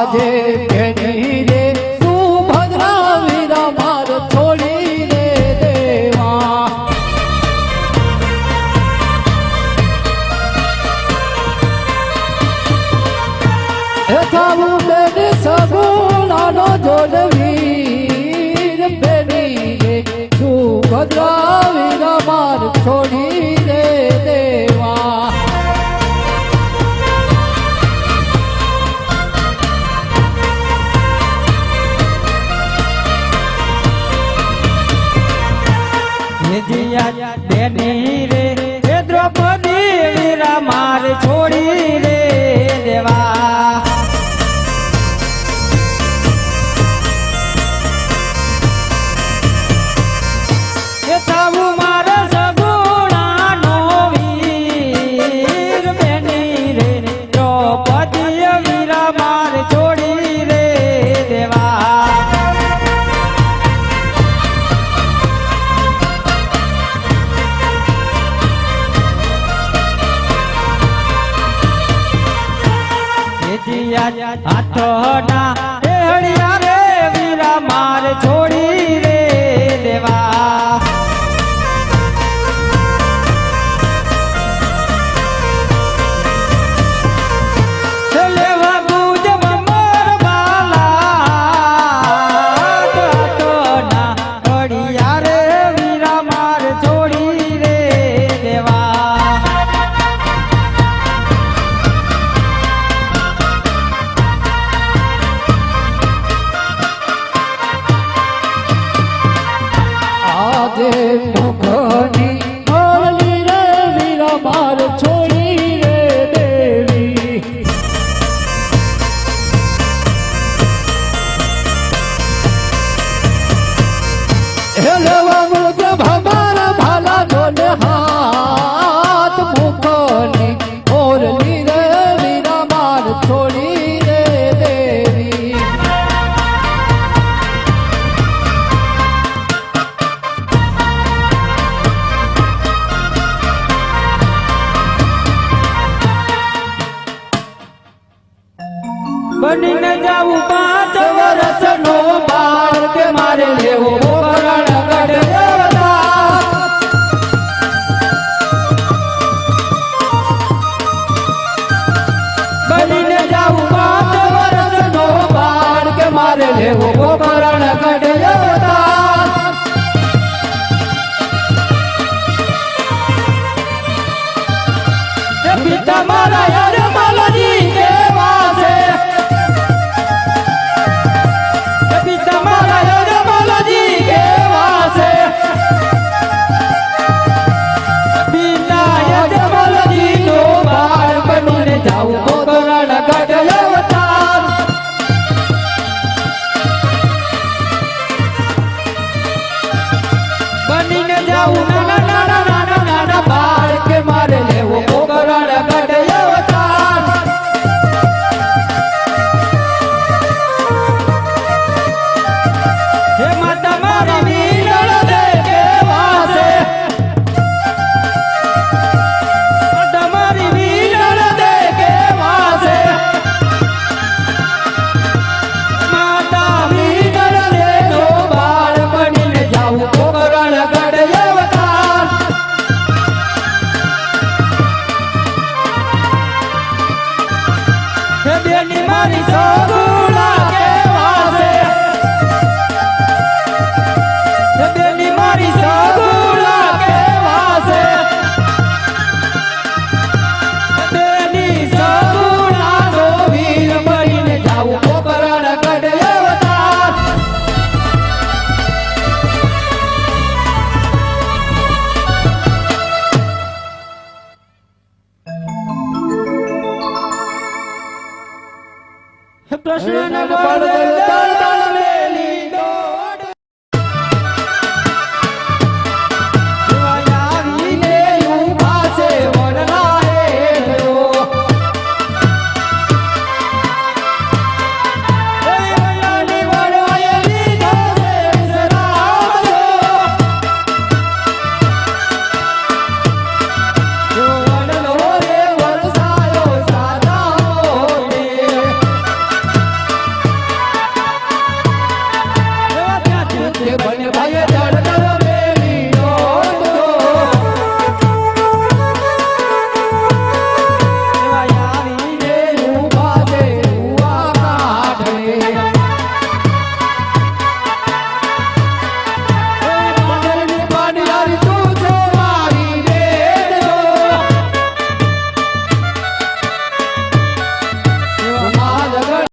આજે પેની રે તું ભદ્રા વીરા માર છોડી રે દેવા જોડવી. yeah, yeah. હરિયા હાથોડા એ હરિયા રે વીરા માર બની ન જાવું i'm on Amara Yare. Sorry, sorry. plaza en el